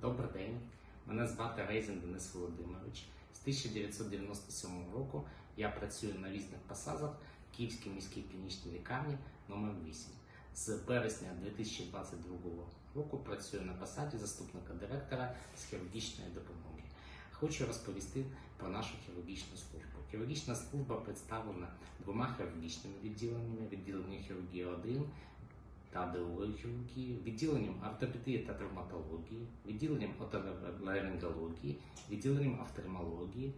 Добрий день, мене звати Рейзен Денис Володимирович. З 1997 року я працюю на різних посадах в Київській міській клінічній лікарні номер 8 З березня 2022 року працюю на посаді заступника директора з хірургічної допомоги. Хочу розповісти про нашу хірургічну службу. Хірургічна служба представлена двома хірургічними відділеннями: відділенням хірургії 1 та хірургії, відділенням ортопедії та травматології, відділенням отоларингології, відділенням офтальмології,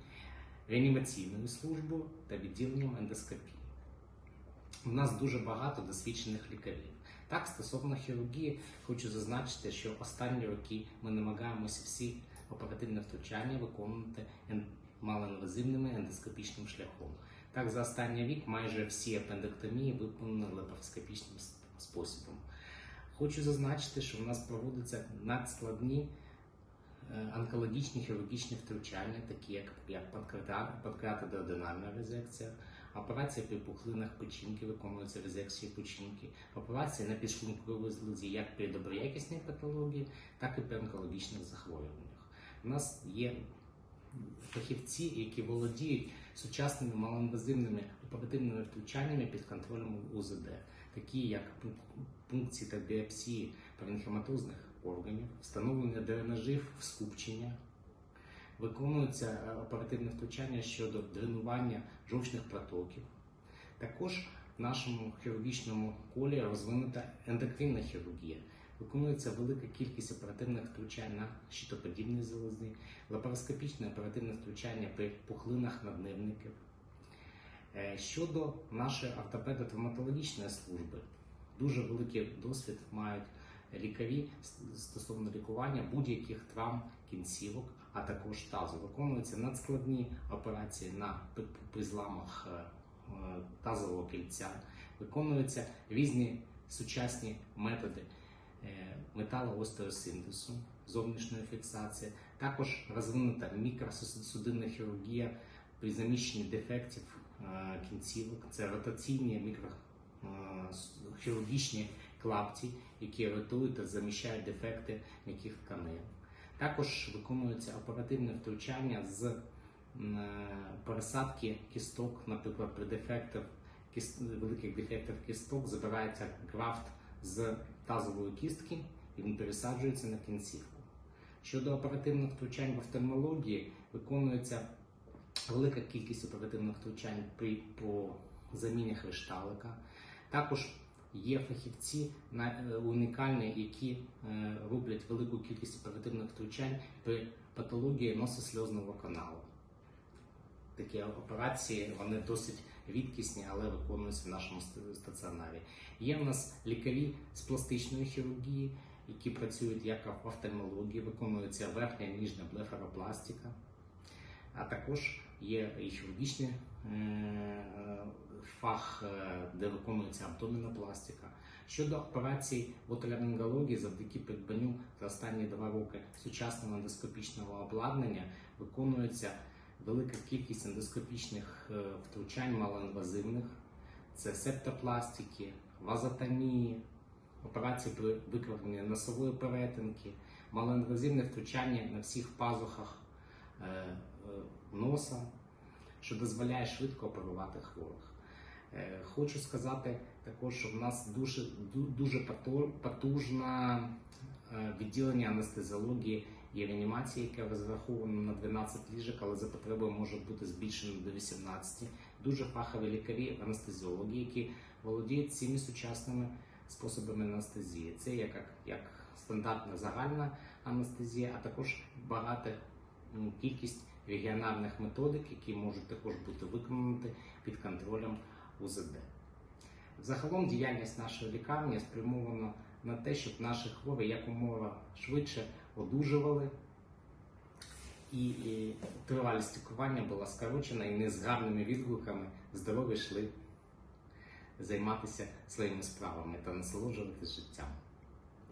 реанімаційною службою та відділенням ендоскопії. У нас дуже багато досвідчених лікарів. Так, стосовно хірургії, хочу зазначити, що останні роки ми намагаємося всі оперативні втручання виконувати ен- малоінвазивним ендоскопічним шляхом. Так, за останній рік майже всі апендектомії виконані лапароскопічним способом. Хочу зазначити, що в нас проводяться надскладні е, онкологічні хірургічні втручання, такі як, панкреатодеоденальна резекція, операція при пухлинах печінки, виконуються резекції печінки, операції на підшлунковій злозі як при доброякісній патології, так і при онкологічних захворюваннях. У нас є фахівці, які володіють сучасними малоінвазивними оперативними втручаннями під контролем УЗД, такі як пункції та біопсії паренхематозних органів, встановлення дренажів в скупчення, виконуються е, оперативне втручання щодо дренування жовчних протоків. Також в нашому хірургічному колі розвинута ендокринна хірургія. Виконується велика кількість оперативних втручань на щитоподібні залози, лапароскопічне оперативне втручання при пухлинах наднирників. Е, Щодо нашої ортопедо-травматологічної служби, дуже великий досвід мають лікарі стосовно лікування будь-яких травм кінцівок, а також тазу. Виконуються надскладні операції на при зламах е, е, тазового кільця, виконуються різні сучасні методи е, металоостеосинтезу, зовнішньої фіксації. Також розвинута мікросудинна хірургія при заміщенні дефектів е, кінцівок. Це ротаційні мікрохірургічні клапті, які ротують та заміщають дефекти м'яких тканин. Також виконується оперативне втручання з е, пересадки кісток, наприклад, при дефектах великих дефектах кісток забирається графт з тазової кістки і він пересаджується на кінцівку. Щодо оперативних втручань в офтальмології, виконується велика кількість оперативних втручань при по заміні хрешталика. Також є фахівці е, унікальні, які е, роблять велику кількість оперативних втручань при патології нососльозного каналу. Такі операції вони досить рідкісні, але виконуються в нашому стаціонарі. Є в нас лікарі з пластичної хірургії, які працюють як в офтальмології, виконується верхня і ніжня блефаропластика. А також є і хірургічний е, фах, е, де виконується абдомінопластика. Щодо операцій в отоларингології, завдяки придбанню за останні два роки сучасного ендоскопічного обладнання виконується велика кількість ендоскопічних е, втручань малоінвазивних. Це септопластики, вазотомії, операції при викривленні носової перетинки, малоінвазивне втручання на всіх пазухах е, е, носа, що дозволяє швидко оперувати хворих. Хочу сказати також, що в нас дуже, ду- дуже е, відділення анестезіології і реанімації, яке розраховано на 12 ліжок, але за потребою може бути збільшено до 18. Дуже фахові лікарі анестезіології, які володіють всіми сучасними способами анестезії. Це як, як стандартна загальна анестезія, а також багата м, кількість регіональних методик, які можуть також бути виконані під контролем УЗД. Загалом діяльність нашої лікарні спрямована на те, щоб наші хворі якомога швидше одужували і, і тривалість лікування була скорочена і не з гарними відгуками здорові йшли займатися своїми справами та насолоджуватися життям.